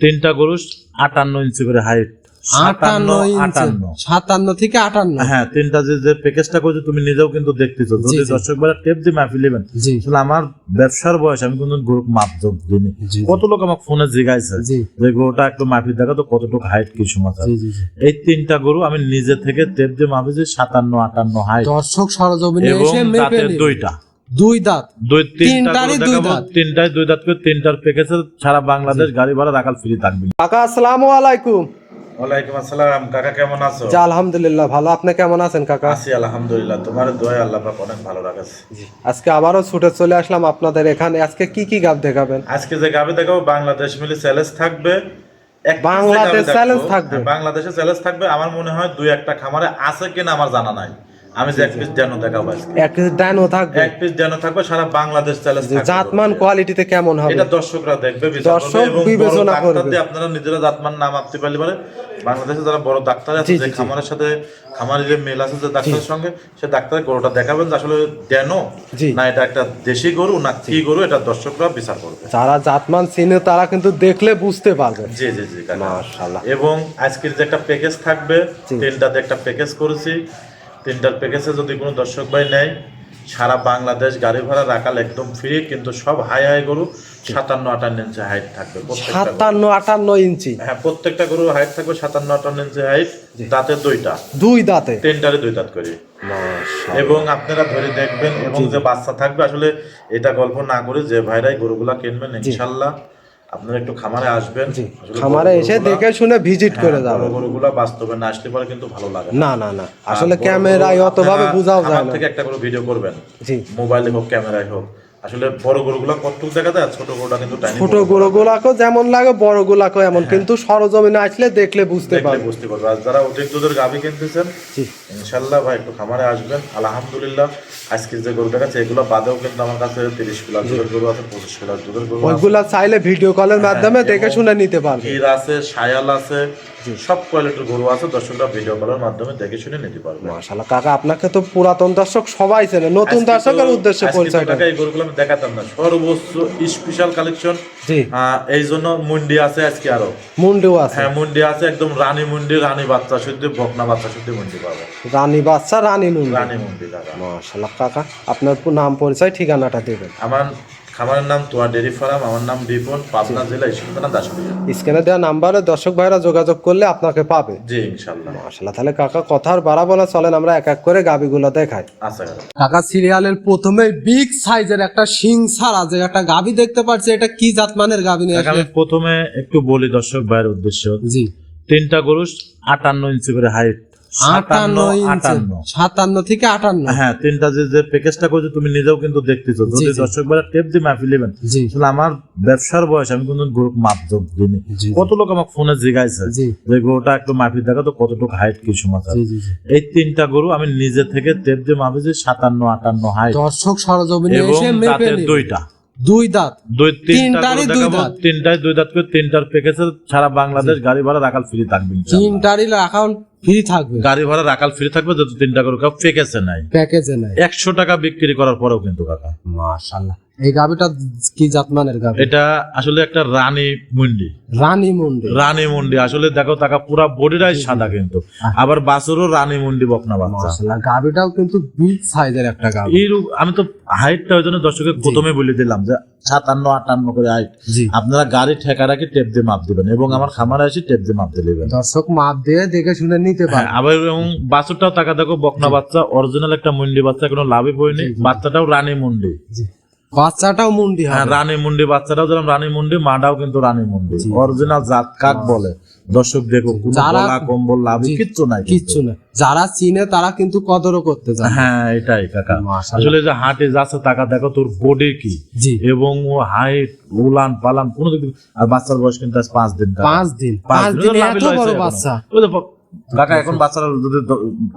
তিনটা গরু আটান্ন ইঞ্চি করে হাইট আটান্ন আটান্ন। সাতান্ন থেকে আটান্ন। হ্যাঁ তিনটা যে যে প্যাকেজটা করছে তুমি নিজেও কিন্তু দেখতেছো। যদি জি, জি। দর্শক বেলা টেপ দিয়ে মাহফিল নেবেন জি। আমার ব্যবসার বয়স আমি মাপ যোগ দিইনি। কত লোক আমাকে ফোনে যে গরুটা একটু দেখা তো কতটুকু হাইট কি সমাচার এই তিনটা গরু আমি নিজে থেকে টেপ দিয়ে মাপেছি সাতান্ন আটান্ন হাইট দর্শক সরজমিনে এসে মেপে দুইটা। দুই দাঁত। দুই তিনটারই দুই দাঁত। দুই দাঁত করে তিনটার প্যাকেজে সারা বাংলাদেশ গাড়ি ভাড়া রাখাল ফ্রি থাকবে কাকা আসসালামু আলাইকুম। ওয়ালাইকুম আসসালাম। কাকা কেমন আছো? জি আলহামদুলিল্লাহ ভালো। আপনি কেমন আছেন কাকা? আছি আলহামদুলিল্লাহ। তোমার দোয়া আল্লাহ পাক অনেক ভালো রাখেছে। আজকে আবারও ছুটে চলে আসলাম আপনাদের এখানে। আজকে কি কি গাব দেখাবেন? আজকে যে গাবে দেখাবো বাংলাদেশ মিলে চ্যালেঞ্জ থাকবে। বাংলাদেশ challenge থাকবে? হ্যাঁ, বাংলাদেশে চ্যালেঞ্জ থাকবে। আমার মনে হয় দুই একটা খামারে আছে কিনা আমার জানা নাই। আমি এক পিস দেখাবো আজকে। এক ডাইনও থাকবে। এক পিস ডেনো থাকবে সারা বাংলাদেশ চ্যালেঞ্জ জাতমান কোয়ালিটিতে কেমন হবে? এটা দর্শকরা দেখবে দর্শক বিবেচনা করবে। আপনারা নিজেরা জাতমান নাম পারলে পারে বাংলাদেশে যারা বড় ডাক্তার আছে যে। খামারের সাথে খামারের যে মেল আছে যে ডাক্তারের সঙ্গে সে ডাক্তারের গরুটা দেখাবেন আসলে জি। না এটা একটা দেশি গরু না কি গরু এটা দর্শকরা বিচার করবে। যারা জাতমান চিনে তারা কিন্তু দেখলে বুঝতে পারবে। জি জি জি মাশাআল্লাহ। এবং আজকের যে একটা প্যাকেজ থাকবে জি। তিনটাতে একটা প্যাকেজ করেছি। তিনটার প্যাকেজে যদি কোনো দর্শক ভাই নেয় সারা বাংলাদেশ গাড়ি ভাড়া রাখাল একদম ফ্রি কিন্তু সব হাই হাই গরু সাতান্ন আটান্ন ইঞ্চি হাইট থাকবে সাতান্ন আটান্ন ইঞ্চি? হ্যাঁ প্রত্যেকটা গরু হাইট থাকবে সাতান্ন আটান্ন ইঞ্চি হাইট দাঁতে দুইটা। দুই দাঁতে? তিনটারে দুই দাঁত করি। এবং আপনারা ধরে দেখবেন এবং যে বাচ্চা থাকবে আসলে এটা গল্প না করে যে ভাইরাই গরুগুলা কিনবেন ইনশাল্লাহ। আপনারা একটু খামারে আসবেন। খামারে এসে দেখে শুনে ভিজিট করে যাবেন। গরুগুলা বাস্তবে না আসলে পরে কিন্তু ভালো লাগে না। না না আসলে ক্যামেরায় অতভাবে বোঝাও খামার যায় না। থেকে একটা করে ভিডিও করবেন। জি। মোবাইলে হোক ক্যামেরায় হোক। আসলে বড় গরুগুলা কতটুকু দেখা যায়? ছোট গরুটা কিন্তু ছোট গরু গুলাকেও যেমন লাগে বড় গুলাকেও এমন। কিন্তু সরজমিনে আসলে দেখলে বুঝতে পারবে। বুঝতে পারবে। আর যারা অধিক দুধের গাভী কিনতেছেন ইনশাল্লাহ ভাই একটু খামারে আসবেন। আলহামদুলিল্লাহ আজকে যে গরু দেখাচ্ছে এগুলো বাদেও কিন্তু আমার কাছে তিরিশ কিলো দুধের গরু আছে পঁচিশ কিলো দুধের গরু ওইগুলা চাইলে ভিডিও কলের মাধ্যমে হ্যাঁ, দেখে শুনে নিতে পারবে। আছে সায়াল আছে সব কোয়ালিটির গরু আছে দর্শকরা ভিডিও কলের মাধ্যমে দেখে শুনে নিতে পারবে। মাশাআল্লাহ কাকা আপনাকে তো পুরাতন দর্শক সবাই চেনে নতুন দর্শকের উদ্দেশ্যে পরিচয়টা। এই গরুগুলো আমি দেখাতাম না সর্বোচ্চ স্পেশাল কালেকশন জি। এই জন্য মুন্ডি আছে আজকে আরও। মুন্ডিও আছে। হ্যাঁ মুন্ডি আছে একদম রানী মুন্ডি রানী বাচ্চা শুদ্ধ ভকনা বাচ্চা শুদ্ধ মুন্ডি পাবে। রানী বাচ্চা রানী মুন্ডি। রানী মুন্ডি কাকা। মাশাআল্লাহ কাকা আপনার নাম পরিচয় ঠিকানাটা দেবেন। আমার খামারের নাম তোয়া ডেরি ফার্ম আমার নাম রিপন পাবনা জেলা ঈশ্বরদানা দাসপুরিয়া। স্ক্রিনে দেওয়া নাম্বারে দর্শক ভাইরা যোগাযোগ করলে আপনাকে পাবে। জি ইনশাল্লাহ মাশাআল্লাহ তাহলে কাকা কথা আর বাড়াবো না চলেন আমরা এক এক করে গাবিগুলো দেখাই। আচ্ছা কাকা। সিরিয়ালের প্রথমে বিগ সাইজের একটা শিং ছাড়া যে একটা গাবি দেখতে পাচ্ছি এটা কি জাত মানের গাবি নিয়ে আমি আসলে? প্রথমে একটু বলি দর্শক ভাইয়ের উদ্দেশ্য। জি। তিনটা গরু আটান্ন ইঞ্চি করে হাইট। সাতান্ন থেকে আটান্ন। হ্যাঁ তিনটা যে যে প্যাকেজটা করছে তুমি নিজেও কিন্তু দেখতেছো। যদি দর্শক টেপ দিয়ে মাফি নেবেন আসলে আমার ব্যবসার বয়স আমি কিন্তু গরু মাপ যোগ কত লোক আমাকে ফোনে জিগাইছে যে গরুটা একটু মাফি দেখা তো কতটুকু হাইট কি জি। এই তিনটা গরু আমি নিজে থেকে টেপ দিয়ে মাপেছি সাতান্ন আটান্ন হাইট দর্শক সরজমিনে এসে মেপে। দুইটা। দুই দাঁত। দুই তিনটা তিনটারই দুই দাঁত। তিনটায় দুই দাঁত করে তিনটার প্যাকেজে সারা বাংলাদেশ গাড়ি ভাড়া রাখাল ফ্রি থাকবে। তিনটারই রাখাল ফ্রি থাকবে। গাড়ি ভাড়া রাখাল ফ্রি থাকবে যত তিনটা করে কাউ প্যাকেজে নাই। প্যাকেজে নাই। একশো টাকা বিক্রি করার পরেও কিন্তু কাকা। মাশাআল্লাহ। এই গাবিটা কি জাত মানের গাবি এটা আসলে একটা রানী মুন্ডি। রানী মুন্ডি। রানী মুন্ডি। আসলে দেখো টাকা পুরা বডিটাই সাদা কিন্তু। আবার বাছুরও রানী মুন্ডি বকনা বাচ্চা। মাশাআল্লাহ গাবিটাও কিন্তু বিগ সাইজের একটা গাবি এইরূপ আমি তো হাইটটা ওই জন্য দর্শকের প্রথমে বলে দিলাম যে সাতান্ন আটান্ন করে হাইট আপনারা গাড়ি ঠেকা রাখি টেপ দিয়ে মাপ দিবেন এবং আমার খামারে এসে টেপ দিয়ে মাপ দিয়ে নেবেন। দর্শক মাপ দিয়ে দেখে শুনে নিতে হ্যাঁ, পারে আবার এবং বাছুরটাও টাকা দেখো বকনা বাচ্চা অরিজিনাল একটা মুন্ডি বাচ্চা কোনো লাভই পড়েনি বাচ্চাটাও রানী মুন্ডি। জি। বাচ্চাটাও মুন্ডি হ্যাঁ রানী মুন্ডি বাচ্চাটাও যেরকম রানী মুন্ডি মাটাও কিন্তু রানী মুন্ডি। অরিজিনাল জাত কাক বলে। দর্শক দেখো যারা- কম্বল লাভই জি, কিচ্ছু নাই কিচ্ছু না যারা চিনে তারা কিন্তু কদরও করতে জানে। হ্যাঁ এটাই কাকা। আসলে যে হাটে যাচ্ছে টাকা দেখো তোর বডি কি? এবং ও হাইট উলান পালান কোনো দিক আর বাচ্চার বয়স কিন্তু আজ পাঁচ দিন পাঁচ দিন। পাঁচ দিন এত বড় বাচ্চা। কাকা এখন বাচ্চারা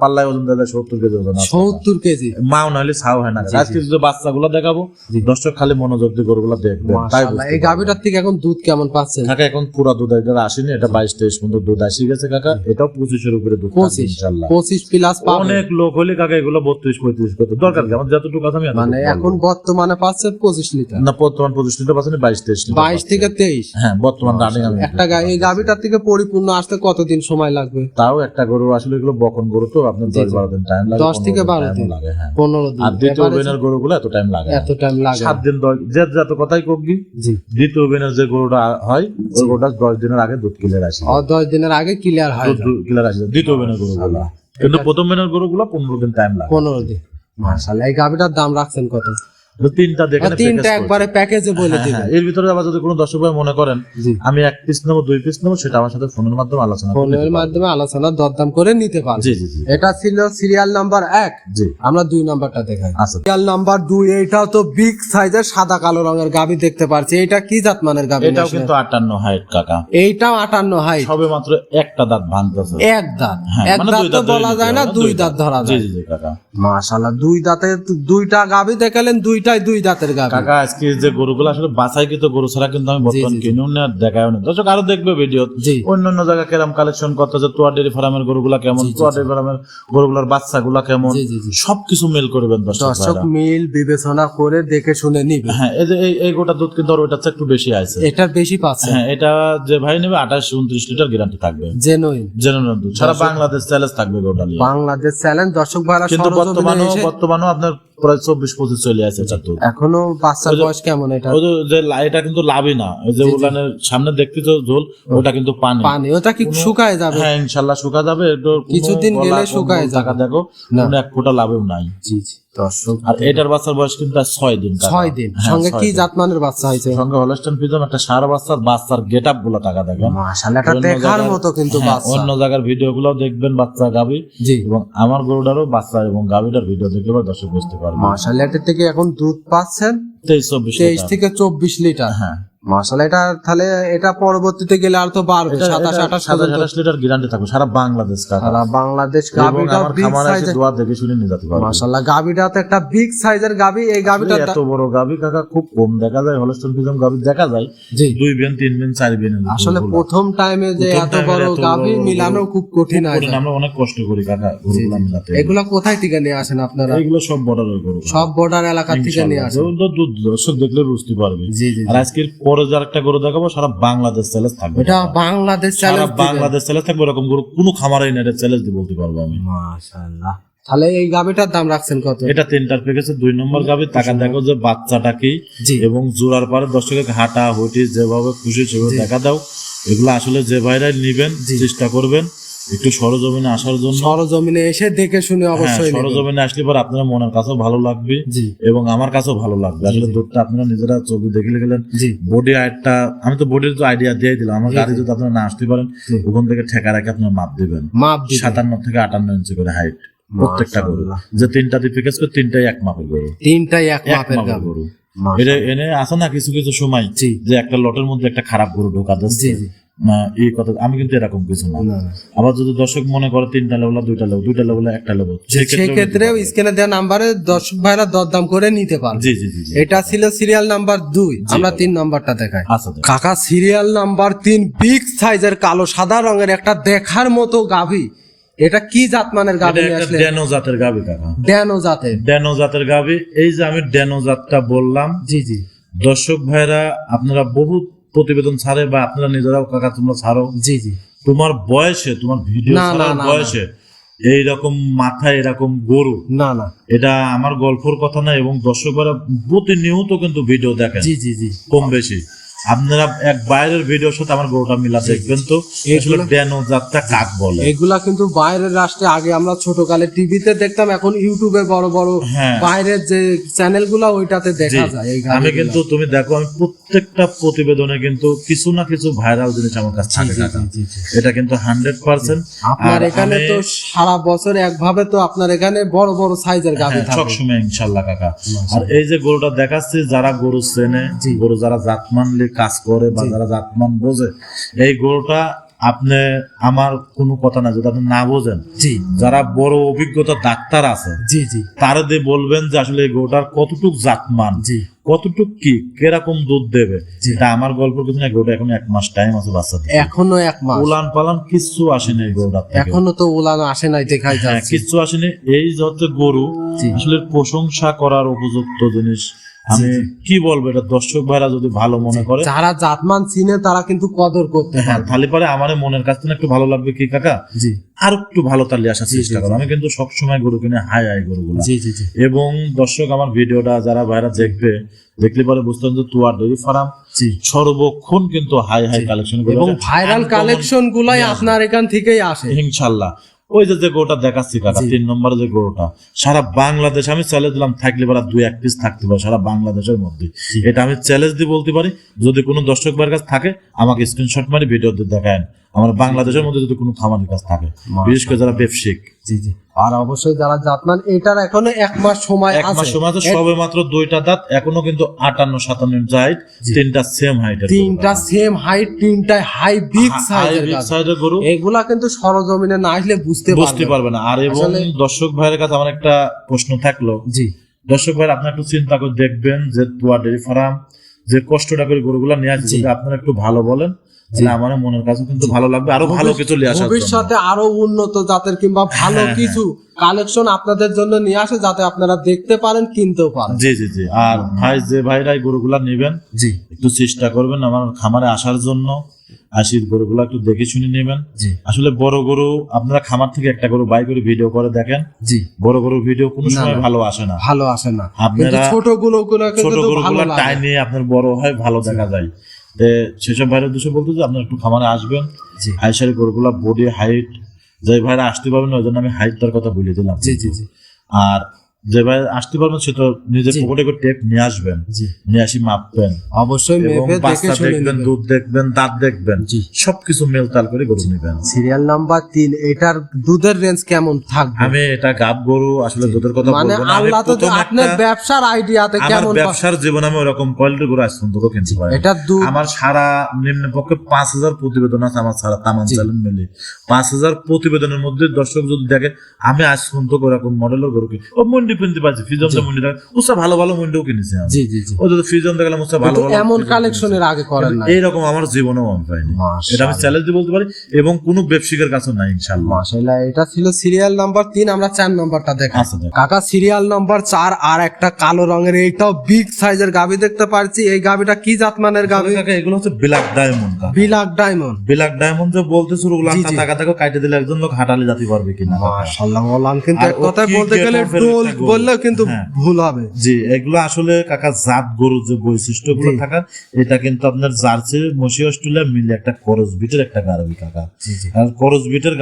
পাল্লায় ওজন সত্তর কেজি ওজন সত্তর কেজি? মাও নাহলে ছাও হয় না। আজকে বাচ্চাগুলো দেখাবো দর্শক খালি মনোযোগ দিয়ে গরুগুলো দেখবে তাই এই গাভিটার থেকে এখন দুধ কেমন পাচ্ছেন? কাকা এখন পুরা দুধ এটা আসেনি এটা বাইশ তেইশ পর্যন্ত দুধ আসি গেছে কাকা। এটাও পঁচিশের উপরে দুধ পঁচিশ পঁচিশ প্লাস অনেক লোক হলে কাকা এগুলো বত্রিশ পঁয়ত্রিশ করতে দরকার কি? আমার যতটুকু মানে এখন বর্তমানে পাচ্ছেন পঁচিশ লিটার। না বর্তমান পঁচিশ লিটার পাচ্ছেন বাইশ তেইশ বাইশ থেকে তেইশ? হ্যাঁ বর্তমান রানিং একটা এই গাভিটার থেকে পরিপূর্ণ আসতে কতদিন সময় লাগবে? তাও একটা গরু আসলে এগুলো বকন গরু তো আপনার দশ বারো দিন টাইম লাগে দশ থেকে বারো দিন। লাগে হ্যাঁ। পনেরো দিন। আর দ্বিতীয় বেনের গরুগুলো এত টাইম লাগে এত টাইম লাগে। সাত দিন দশ যে যত কথাই কোক জি। দ্বিতীয় বেনের যে গরুটা হয় ওই গরুটা দশ দিনের আগে দুধ কিলে আসে। দশ দিনের আগে ক্লিয়ার হয় দুধ কিলে আসে দ্বিতীয় বেনের গরুগুলো। কিন্তু প্রথম বেনের গরুগুলো পনেরো দিন টাইম লাগে। পনেরো দিন। মাশাআল্লাহ এই গাভিটার দাম রাখছেন কত? তিনটা দেখে তিনটা একবারে প্যাকেজে বলে দিবেন। এর ভিতরে আবার যদি কোনো দর্শক ভাই মনে করেন আমি এক পিস নেব দুই পিস নেব সেটা আমার সাথে ফোনের মাধ্যমে আলোচনা ফোনের মাধ্যমে আলোচনা দরদাম করে নিতে পারবেন। জি জি জি। এটা ছিল সিরিয়াল নাম্বার এক। জি। আমরা দুই নাম্বারটা দেখাই। আচ্ছা। সিরিয়াল নাম্বার দুই এইটাও তো বিগ সাইজের সাদা কালো রঙের গাবি দেখতে পারছি। এটা কি জাত মানের গাবি এটাও কিন্তু আটান্ন হাইট কাকা। এইটাও আটান্ন হাইট সবে মাত্র একটা দাঁত ভাঙতেছে। এক দাঁত। হ্যাঁ, এক মানে দাঁত তো বলা যায় না দুই দাঁত ধরা যায়। জি জি কাকা। মাশাআল্লাহ দুই দাঁতে দুইটা গাবি দেখালেন দুইটাই দুই দাঁতের গাবি কাকা আজকে যে গরুগুলো আসলে বাছাই কিন্তু গরু ছাড়া কিন্তু আমি বর্তমান। কিনুন না দেখাও না। দর্শক আরও দেখবে ভিডিও অন্য অন্য জায়গায় কেরাম কালেকশন করতেছে তোয়া ডেরি ফার্মের গরুগুলা কেমন তোয়া ডেরি ফার্মের গরুগুলার বাচ্চাগুলা কেমন সবকিছু মেল করবেন দর্শক মিল বিবেচনা করে দেখে শুনে নিবে। হ্যাঁ এই যে এই এই গোটা দুধ কিন্তু চেয়ে একটু বেশি আছে। এটা বেশি পাচ্ছে। হ্যাঁ এটা যে ভাই নেবে আঠাশ উনত্রিশ লিটার গ্যারান্টি থাকবে। জেনুইন জেনুইন দুধ। সারা বাংলাদেশ চ্যালেঞ্জ থাকবে গোটা নিয়ে। বাংলাদেশ চ্যালেঞ্জ দর্শক ভাইরা কিন্তু এসে বর্তমানেও আপনার প্রায় চব্বিশ পঁচিশ চলে আছে চাতুর এখনও বাচ্চার বয়স কেমন এটা? ওই যে- এটা কিন্তু লাভই না। ওই যে ওখানে সামনে দেখতে তো ঝোল ওটা কিন্তু পানি। পানি ওটা কি শুকায় যাবে? হ্যাঁ ইনশাল্লাহ শুকা যাবে। কিছুদিন গলা, শুকায় যাবে। দেখো এক ফোঁটা লাভেও নাই। জি জি। দর্শক আর এটার বাচ্চার বয়স কিন্তু ছয় দিন ছয় দিন। হ্যাঁ, সঙ্গে কি জাতমানের বাচ্চা হয়েছে? সঙ্গে হলস্টন ফিজম একটা সার বাচ্চার বাচ্চার গেট আপগুলো টাকা দেখেন। মাশাআল্লাহ অন্য দেখার জায়গার- মতো কিন্তু হ্যাঁ, বাচ্চা। অন্য জায়গার ভিডিও গুলো দেখবেন বাচ্চা গাবি। এবং আমার গরুটারও বাচ্চা এবং গাবিটার ভিডিও পরে দর্শক বুঝতে পারবে মাশাআল্লাহ এটা থেকে এখন দুধ পাচ্ছেন তেইশ চব্বিশ তেইশ থেকে চব্বিশ লিটার। হ্যাঁ। এটা তাহলে এটা পরবর্তীতে গেলে আর তো বাড়বে সাতাশ আঠাশ সাতাশ লিটার গ্যারান্টি থাকবে সারা বাংলাদেশ সারা বাংলাদেশ গাবিটা বিগ সাইজের দোয়া দেখে শুনে নিয়ে যেতে পারবে। মাশাআল্লাহ গাবিটা তো একটা বিগ সাইজের গাবি এই গাবিটা এত বড় গাবি কাকা খুব কম দেখা যায় হলস্টন ফিজম গাবি দেখা যায়। জি। দুই বেন তিন বেন চার বেন আসলে প্রথম টাইমে যে এত বড় গাবি মিলানো খুব কঠিন হয়। আমরা অনেক কষ্ট করি কাকা গরুগুলা মিলাতে। এগুলা কোথায় থেকে নিয়ে আসেন আপনারা? এইগুলো সব বর্ডারের গরু সব বর্ডার এলাকা থেকে নিয়ে আসেন। দুধ দর্শক দেখলে বুঝতে পারবে। জি জি। আর আজকের পরে যার একটা গরু দেখাবো সারা বাংলাদেশ চ্যালেঞ্জ থাকবে। এটা বাংলাদেশ সারা চ্যালেঞ্জ বাংলাদেশ চ্যালেঞ্জ থাকবে এরকম গরু কোনো খামারেই না এটা চ্যালেঞ্জ দিয়ে বলতে পারব আমি। মাশাআল্লাহ। তাহলে এই গাবিটার দাম রাখছেন কত? এটা তিনটার প্যাকেজে দুই নম্বর গাবি। টাকা দেখো যে বাচ্চাটা কি এবং জোড়ার পরে দর্শকের হাঁটা হুটি যেভাবে খুশি সেভাবে দেখা দাও। এগুলো আসলে যে ভাইরাই নিবেন চেষ্টা করবেন। একটু সরজমিনে আসার জন্য? সরজমিনে এসে দেখে শুনে হ্যাঁ অবশ্যই সরজমিনে আসলে পরে আপনার মনের কাছেও ভালো লাগবে এবং আমার কাছেও ভালো লাগবে। আসলে দুধটা আপনারা নিজেরা ছবি দেখে গেলেন বডি আমি তো বডির তো আইডিয়া দিয়ে দিলাম। আমার গাড়ি যদি আপনারা না আসতে পারেন ওখান থেকে ঠেকা রেখে আপনার মাপ দিবেন। মাপ সাতান্ন থেকে আটান্ন ইঞ্চি করে হাইট প্রত্যেকটা গরু। যে তিনটা দিয়ে প্যাকেজ করে তিনটাই এক মাপের গরু। তিনটাই এক মাপের গরু। এটা এনে আছে না কিছু কিছু সময়? যে একটা লটের মধ্যে একটা খারাপ গরু ঢোকা এই কথা আমি কিন্তু এরকম কিছু না। আবার যদি দর্শক মনে করে তিনটা লেভেল দুইটা লেভেল দুইটা লেভেল একটা লেভেল সেক্ষেত্রে স্ক্রিনে দেওয়া নাম্বারে দর্শক ভাইরা দরদাম করে নিতে পারবে। জি জি জি এটা ছিল সিরিয়াল নাম্বার দুই। আমরা তিন নাম্বারটা দেখাই। আচ্ছা কাকা সিরিয়াল নাম্বার তিন বিগ সাইজের কালো সাদা রঙের একটা দেখার মতো গাভী। এটা কি জাতমানের গাভী এটা নিয়ে একটা আসলে ড্যানো জাতের গাবি কাকা। ড্যানো জাতের। ড্যানো জাতের গাবি এই যে আমি ড্যানো জাতটা বললাম জি জি। দর্শক ভাইরা আপনারা বহুত প্রতিবেদন ছাড়ে বা আপনারা নিজেরাও কাকা তোমরা ছাড়ো? জি জি। তোমার বয়সে তোমার ভিডিও ছাড়ার বয়সে এইরকম মাথা এরকম গরু? না না। এটা আমার গল্পর কথা না এবং দর্শকরা প্রতিনিয়ত কিন্তু ভিডিও দেখেন। জি জি জি। কম বেশি। আপনারা এক বাইরের ভিডিওর সাথে আমার গরুটা মিলা দেখবেন তো আসলে ড্যানো জাতটা কাক বলে? এগুলা কিন্তু বাইরের রাষ্ট্রে আগে আমরা ছোটকালে টিভিতে দেখতাম এখন ইউটিউবে বড় বড় হ্যাঁ। বাইরের যে চ্যানেলগুলা ওইটাতে দেখা যায় আমি কিন্তু তুমি দেখো আমি প্রত্যেকটা প্রতিবেদনে কিন্তু কিছু না কিছু ভাইরাল জিনিস আমার কাছে থাকে। এটা কিন্তু হান্ড্রেড পার্সেন্ট আপনার এখানে তো সারা বছর একভাবে তো আপনার এখানে বড় বড় সাইজের গাভী থাকে সবসময় ইনশাল্লাহ কাকা। আর এই যে গরুটা দেখাচ্ছি যারা গরু চেনে গরু যারা জাতমানলি কাজ করে বা যারা জাতমান বোঝে এই গরুটা আপনি আমার কোনো কথা না যদি আপনি না বোঝেন জি। যারা বড় অভিজ্ঞতা ডাক্তার আছে জি জি। তারা দিয়ে বলবেন যে আসলে এই গরুটার কতটুক জাতমান জি। কতটুক কি কীরকম দুধ দেবে। এটা আমার গল্প কিছু না গরুটা এখন এক মাস টাইম আছে বাচ্চা এখনও এক মাস। উলান পালান কিচ্ছু আসেনি এই গরুটার এখনও তো উলান আসে নাই দেখাই হ্যাঁ যাচ্ছে। কিচ্ছু আসেনি। এই যত গরু আসলে প্রশংসা করার উপযুক্ত জিনিস। আমি কি বলব এটা দর্শক ভাইরা যদি ভালো মনে করে যারা জাতমান চিনে তারা কিন্তু কদর করতে হ্যাঁ তাহলে পরে আমার মনের কাছ থেকে একটু ভালো লাগবে কি কাকা? জি। আর একটু ভালো তালি আসার চেষ্টা করো। আমি কিন্তু সবসময় গরু কিনে হাই হাই জি জি এবং দর্শক আমার ভিডিওটা যারা ভাইরা দেখবে দেখলে পরে বুঝতেন যে তুয়ার ডেরি ফার্ম সর্বক্ষণ কিন্তু হাই হাই কালেকশন এবং ভাইরাল কালেকশন গুলাই আপনার এখান থেকেই আসে। ইনশাল্লাহ। ওই যে যে গরুটা দেখাচ্ছি কাটা তিন নম্বরে যে গরুটা সারা বাংলাদেশ আমি চ্যালেঞ্জ দিলাম থাকলে পারা দুই এক পিস থাকতে পারে সারা বাংলাদেশের মধ্যে। এটা আমি চ্যালেঞ্জ দিয়ে বলতে পারি যদি কোনো দর্শক ভাইয়ের কাছে থাকে আমাকে স্ক্রিনশট মারি ভিডিও দেখায়। আমার বাংলাদেশের মধ্যে যদি কোনো খামারের কাছে থাকে বিশেষ করে যারা ব্যবসায়িক। জি জি। আর অবশ্যই যারা জাতমান এটার এখনও এক মাস সময় এক মাস সময় আছে সবে মাত্র দুইটা দাঁত এখনও কিন্তু আটান্ন সাতান্ন হাইট তিনটা সেম হাইট তিনটা সেম হাইট তিনটায় হাই বিগ সাইজের গরু। এগুলা কিন্তু সরজমিনে না আসলে বুঝতে বুঝতে পারবে না। আর এবং দর্শক ভাইয়ের কাছে আমার একটা প্রশ্ন থাকল। জি। দর্শক ভাই আপনি একটু চিন্তা করে দেখবেন যে তুয়া ডেরি ফার্ম যে কষ্টটা করে গরুগুলা নিয়ে আসছে আপনারা একটু ভালো বলেন আমার মনের কাছে কিন্তু ভালো লাগবে আরও ভালো কিছু নিয়ে ভবিষ্যতে আরও উন্নত জাতের কিংবা ভালো হ্যাঁ, কিছু কালেকশন আপনাদের জন্য নিয়ে আসে যাতে আপনারা দেখতে পারেন কিনতেও পারেন। জি জি জি। আর ভাই যে ভাইরাই গরুগুলা নেবেন জি। একটু চেষ্টা করবেন আমার খামারে আসার জন্য। আশির গরুগুলা একটু দেখে শুনে নেবেন। জি। আসলে বড় গরু আপনারা খামার থেকে একটা গরু বাই করে ভিডিও করে দেখেন। জি। বড় গরুর ভিডিও কোনো সময় ভালো আসে না। ভালো আসে না। আপনারা ছোটগুলো গুলো ছোট গরুগুলা টাইমে আপনার বড় হয় ভালো দেখা যায়। সেসব ভাইরা উদ্দেশ্যে বলতে যে আপনার একটু খামারে আসবেন হাই হাইসারি গরুগুলা বডি হাইট যে ভাইরা আসতে পারবেন ওই জন্য আমি হাইট তার কথা বলে দিলাম। জি জি জি। আর যে ভাই আসতে পারবেন সে তো নিজের পকেটে করে টেপ নিয়ে আসবেন। নিয়ে আসি মাপবেন। অবশ্যই বাচ্চা দেখবেন দুধ দেখবেন দাঁত দেখবেন সবকিছু মেলতাল করে গরু নেবেন। সিরিয়াল নাম্বার তিন এটার দুধের রেঞ্জ কেমন থাকবে? আমি এটা গাব গরু আসলে দুধের কথা মানে আল্লাহ তো আপনার ব্যবসার আইডিয়াতে কেমন ব্যবসার জীবনে আমি ওরকম কোয়ালিটি গরু আজ পর্যন্ত কিনতে পারি এটা দুধ আমার সারা নিম্ন পক্ষে পাঁচ হাজার প্রতিবেদন আছে আমার সারা তামান। চ্যানেল মিলে। পাঁচ হাজার প্রতিবেদনের মধ্যে দর্শক যদি দেখে আমি আজ পর্যন্ত ওরকম মডেলের গরু ও মন্ডি মন্ডি ভালো ভালো মন্ডিও কিনেছি জি জি জি। ও উৎসাহ ভালো ভালো এমন কালেকশনের আগে করেন না। এইরকম আমার জীবনেও আমি পাইনি। এটা আমি চ্যালেঞ্জ বলতে পারি এবং কোনো ব্যবসায়িকের কাছে নাই ইনশাল্লাহ মাশাআল্লাহ এটা ছিল সিরিয়াল নাম্বার তিন আমরা চার নাম্বারটা দেখা আচ্ছা কাকা সিরিয়াল নাম্বার চার আর একটা কালো রঙের এইটাও বিগ সাইজের গাবি দেখতে পারছি। এই গাবিটা কি জাতমানের গাবি? কাকা, এগুলো হচ্ছে black diamond black diamond black diamond যে বলতে শুরু করলাম। টাকা টাকা কাটে দিলে একজন লোক হাঁটালে যেতে পারবে কিনা কাকা। মাশাআল্লাহ বললাম কিন্তু আর এক কথায় বলতে গেলে ডোল। বললেও কিন্তু হ্যাঁ। ভুল হবে। জি এগুলো আসলে কাকা জাত গরুর যে থাকার এটা কিন্তু আপনার জার্সি অস্ট্রেলিয়া মিলে একটা করস বিটের একটা গারবি কাকা। আর করস বিটের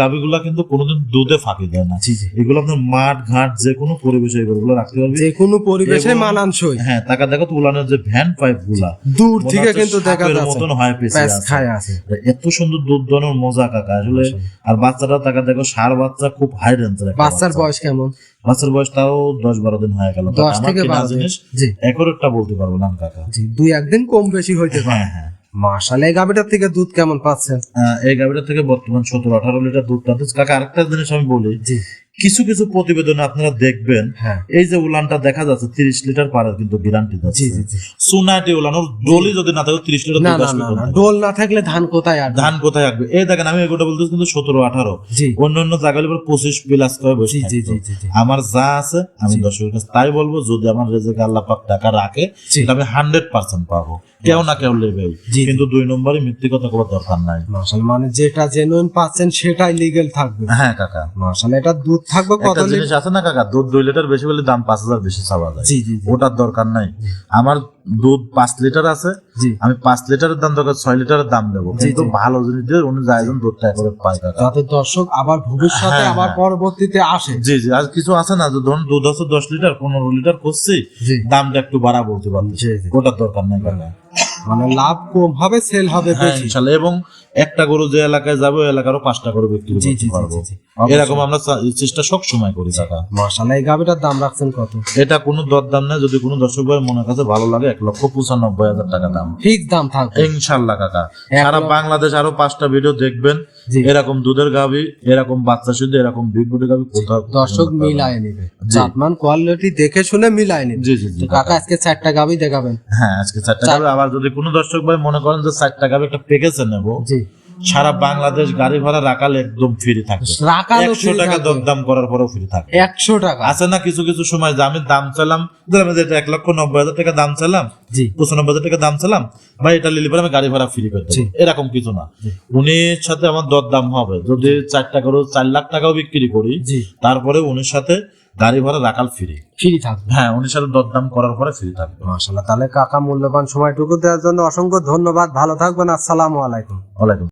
কিন্তু কোনোদিন দুধে ফাঁকি দেয় না। এগুলো আপনার মাঠ ঘাট যে কোনো পরিবেশে এই গরুগুলো রাখতে পারবি। যে কোনো পরিবেশে মানানসই। হ্যাঁ টাকা দেখো তো উলানের যে ভ্যান পাইপগুলা দূর থেকে কিন্তু দেখা যাচ্ছে। মতন হয় পেছে। খায় আছে। এত সুন্দর দুধ দনের মজা কাকা আসলে আর বাচ্চাটা টাকা দেখো সার বাচ্চা খুব হাই রেঞ্জের বাচ্চার বয়স কেমন? বাচ্চার বয়স তাও দশ বারো দিন হয়ে গেল। দশ থেকে বারো। জিনিস একটা বলতে পারব না কাকা। জি দুই একদিন কম বেশি হইতে পারে। হ্যাঁ হ্যাঁ। মাশাআল্লাহ এই গাবিটার থেকে দুধ কেমন পাচ্ছেন? এই গাভীটা থেকে বর্তমান সতেরো আঠারো লিটার দুধ টানতেছে কাকা আরেকটা জিনিস আমি বলি কিছু কিছু প্রতিবেদনে আপনারা দেখবেন হ্যাঁ। এই যে উলানটা দেখা যাচ্ছে তিরিশ লিটার পারে কিন্তু গ্যারান্টি যাচ্ছে। সোনাটি উলান ওর ডলি যদি না থাকে তিরিশ লিটার? ডোল না থাকলে ধান কোথায় আর ধান কোথায় আসবে? এই দেখেন আমি এগুলো বলতেছি কিন্তু সতেরো আঠারো। অন্য অন্য এবার পঁচিশ প্লাস করে বসে আমার যা আছে আমি। দর্শকের কাছে তাই বলব যদি আমার রেজেকে আল্লাহ পাক টাকা রাখে। আমি হান্ড্রেড পার্সেন্ট পাবো। কেউ না কেউ লেবে কিন্তু দুই নম্বরই মিথ্যে কথা করার দরকার নাই। মানে যেটা জেনুইন পাচ্ছেন সেটাই লিগেল থাকবে। হ্যাঁ কাকা। মাশাআল্লাহ এটা দুধ থাকবে কত একটা জিনিস আছে না কাকা দুধ দুই লিটার বেশি হলে দাম পাঁচ হাজার বেশি চাওয়া যায়। জি জি জি। ওটার দরকার নাই। আমার দুধ পাঁচ লিটার আছে আমি পাঁচ লিটারের দাম দরকার ছয় লিটারের দাম কিন্তু ভালো জিনিস দিয়ে উনি যাইজন দুধটা পায় কাকা। যাতে দর্শক আবার ভবিষ্যতে হ্যাঁ, আবার হ্যাঁ। পরবর্তীতে আসে। জি জি। আর কিছু আছে না যে ধরুন দুধ আছে দশ লিটার পনেরো লিটার করছি দামটা একটু বাড়া বলতে জি। ওটার দরকার নাই কাকা। মানে লাভ কম হবে সেল হবে হ্যাঁ এবং একটা গরু যে এলাকায় যাবে ওই এলাকারও পাঁচটা গরু বিক্রি করতে পারব। এরকম আমরা চেষ্টা সব সময় করি কাকা। মাশাআল্লাহ এই গাবিটার দাম রাখছেন কত? এটা কোনো দরদাম না যদি কোনো দর্শক ভাই মনে কাছে ভালো লাগে এক লক্ষ পঁচানব্বই হাজার টাকা দাম। ঠিক দাম থাকবে। ইনশাল্লাহ কাকা। সারা বাংলাদেশ আরও পাঁচটা ভিডিও দেখবেন। এরকম দুধের গাভি এরকম বাচ্চা শুধু এরকম বিগ গাভী গাভি কোথাও দর্শক মিলায় নিবে। জাতমান কোয়ালিটি দেখে শুনে মিলায় নেবে। জি জি কাকা। আজকে চারটা গাবি দেখাবেন। হ্যাঁ আজকে চারটা গাভি। আবার যদি কোনো দর্শক ভাই মনে করেন যে চারটা গাভি একটা প্যাকেজে নেব জি। সারা বাংলাদেশ গাড়ি ভাড়া রাখালে একদম ফ্রি থাকবে রাখালো একশো টাকা দরদাম করার পরেও ফ্রি থাকবে একশো টাকা। আছে না কিছু কিছু সময় যে আমি দাম চালাম ধরলাম যে এক লক্ষ নব্বই হাজার টাকা দাম চালাম জি। পঁচানব্বই হাজার টাকা দাম চালাম ভাই এটা নিলে পরে আমি গাড়ি ভাড়া ফ্রি করে দেবো। এরকম কিছু না। উনির সাথে আমার দরদাম হবে। যদি চারটা করে চার লাখ টাকাও বিক্রি করি তারপরে উনির সাথে গাড়ি ভাড়া রাখাল ফ্রি ফ্রি থাকবে। হ্যাঁ উনির সাথে দরদাম করার পরে ফ্রি থাকবে। মাশাআল্লাহ তাহলে কাকা মূল্যবান সময়টুকু দেওয়ার জন্য অসংখ্য ধন্যবাদ। ভালো থাকবেন আসসালামু আলাইকুম। ওয়ালাইকুম